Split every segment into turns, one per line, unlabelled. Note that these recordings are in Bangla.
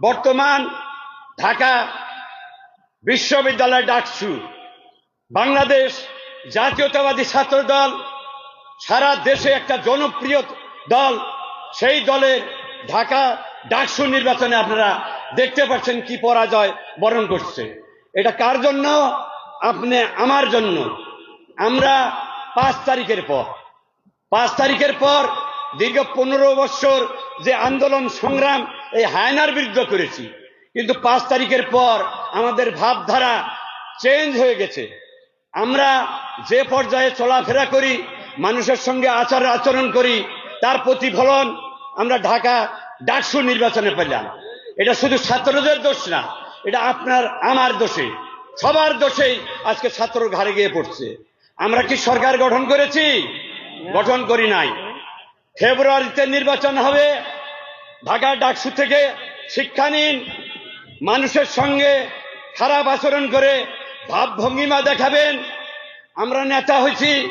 বর্তমান ঢাকা বিশ্ববিদ্যালয় ডাকসু, বাংলাদেশ জাতীয়তাবাদী ছাত্র দল, সারা দেশে একটা জনপ্রিয় দল, সেই দলের ঢাকা ডাকসু নির্বাচনে আপনারা দেখতে পাচ্ছেন কি পরাজয় বরণ করছে। এটা কার জন্য? আপনি আমার জন্য। আমরা পাঁচ তারিখের পর, পাঁচ তারিখের পর দীর্ঘ পনেরো বছর যে আন্দোলন সংগ্রাম এই হায়নার বিরুদ্ধে করেছি। কিন্তু পাঁচ তারিখের পর আমাদের ভাবধারা চেঞ্জ হয়ে গেছে। আমরা যে পর্যায়ে চলাফেরা করি, মানুষের সঙ্গে আচার আচরণ করি, তার প্রতিফলন আমরা ঢাকা ডাকসু নির্বাচনে পেলাম। এটা শুধু ছাত্রদের দোষ না, এটা আপনার, আমার দোষে, সবার দোষেই আজকে ছাত্র ঘাড়ে গিয়ে পড়ছে। আমরা কি সরকার গঠন করেছি? গঠন করি নাই। ফেব্রুয়ারিতে নির্বাচন হবে ঢাকা ডাকসু থেকে শিক্ষা নিন। মানুষের সঙ্গে খারাপ আচরণ করে ভাব ভঙ্গিমা দেখাবেন। আমরা নেতা হয়েছি।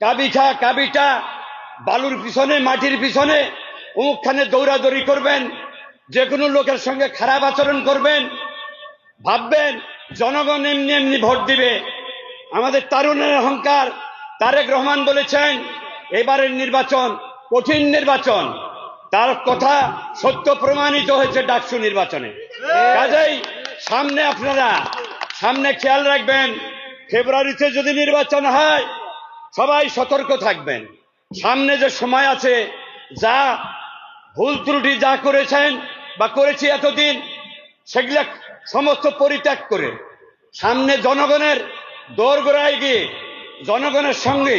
কাবিখা কাবিটা, বালুর পিছনে, মাটির পিছনে অমুকখানে দৌড়াদৌড়ি করবেন। যে কোনো লোকের সঙ্গে খারাপ আচরণ করবেন। ভাববেন, জনগণ এমনি এমনি ভোট দিবে। আমাদের তারুণের অহংকার তারেক রহমান বলেছেন, এবারের নির্বাচন কঠিন নির্বাচন। তার কথা সত্য প্রমাণিত হয়েছে ডাকসু নির্বাচনে। কাজেই সামনে আপনারা সামনে খেয়াল রাখবেন ফেব্রুয়ারিতে যদি নির্বাচন হয় সবাই সতর্ক থাকবেন। সামনে যে সময় আছে যা ভুল ত্রুটি যা করেছেন বা করেছি এতদিন সেগুলা সমস্ত পরিত্যাগ করে সামনে জনগণের দোরগোড়ায় গিয়ে জনগণের সঙ্গে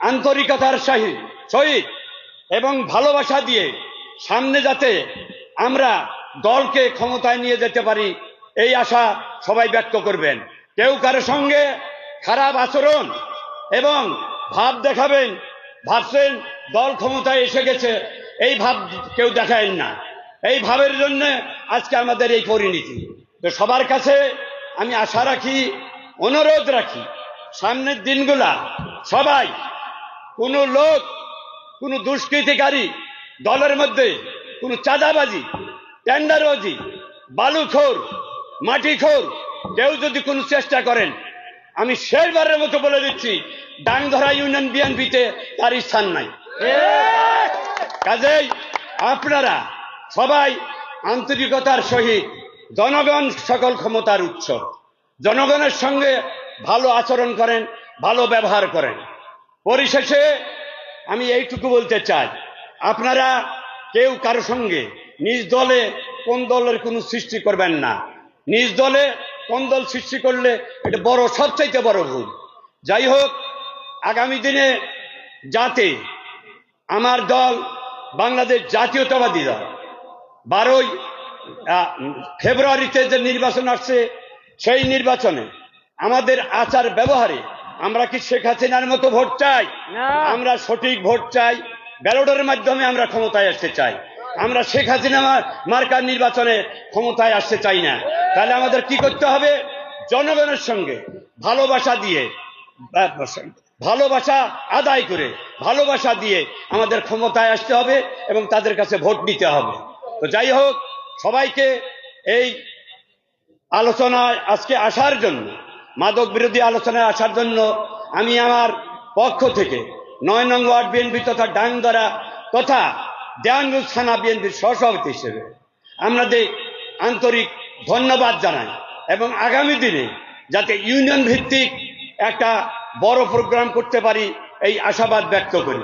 আন্তরিকতার সহিত সহিত এবং ভালোবাসা দিয়ে সামনে যাতে আমরা দলকে ক্ষমতায় নিয়ে যেতে পারি, এই আশা সবাই ব্যক্ত করবেন। কেউ কারও সঙ্গে খারাপ আচরণ এবং ভাব দেখাবেন, ভাবছেন দল ক্ষমতায় এসে গেছে, এই ভাব কেউ দেখায় না। এই ভাবের জন্য আজকে আমাদের এই পরিণতি। তো সবার কাছে আমি আশা রাখি, অনুরোধ রাখি, সামনের দিনগুলা সবাই কোনো লোক কোনো দুষ্কৃতিকারী দলের মধ্যে, কোনো চাঁদাবাজি, টেন্ডারবাজি, বালুখোর, মাটিখোর, কেউ যদি কোনো চেষ্টা করেন, আমি শেষবারের মতো বলে দিচ্ছি, ডাংধরা ইউনিয়ন বিএনপিতে তার স্থান নাই। কাজেই আপনারা সবাই আন্তরিকতার সহিত জনগণ সকল ক্ষমতার উৎস। জনগণের সঙ্গে ভালো আচরণ করেন, ভালো ব্যবহার করেন। পরিশেষে আমি এইটুকু বলতে চাই। আপনারা কেউ কারও সঙ্গে নিজ দলে কোন দলের কোনো সৃষ্টি করবেন না। নিজ দলে কোন দল সৃষ্টি করলে এটা বড়, সবচাইতে বড় ভুল। যাই হোক, আগামী দিনে যাতে আমার দল বাংলাদেশ জাতীয়তাবাদী দল, বারোই ফেব্রুয়ারিতে যে নির্বাচন আসছে, সেই নির্বাচনে আমাদের আচার ব্যবহারে আমরা কি শেখ হাসিনার মতো ভোট চাই? আমরা সঠিক ভোট চাই। ব্যালটের মাধ্যমে আমরা ক্ষমতায় আসতে চাই। আমরা শেখ হাসিনা মার্কার নির্বাচনে ক্ষমতায় আসতে চাই না। তাহলে আমাদের কি করতে হবে? জনগণের সঙ্গে ভালোবাসা দিয়ে ভালোবাসা আদায় করে ভালোবাসা দিয়ে আমাদের ক্ষমতায় আসতে হবে এবং তাদের কাছে ভোট নিতে হবে। তো যাই হোক সবাইকে এই আলোচনায় আজকে আসার জন্য মাদক বিরোধী আলোচনায় আসার জন্য আমি আমার পক্ষ থেকে নয় নং ওয়ার্ড বিএনপি তথা ডাংদরা তথা দেয়ানগঞ্জ থানা বিএনপির সহসভাপতি হিসেবে আমাদের আন্তরিক ধন্যবাদ জানাই এবং আগামী দিনে যাতে ইউনিয়ন ভিত্তিক একটা বড় প্রোগ্রাম করতে পারি, এই আশাবাদ ব্যক্ত করি।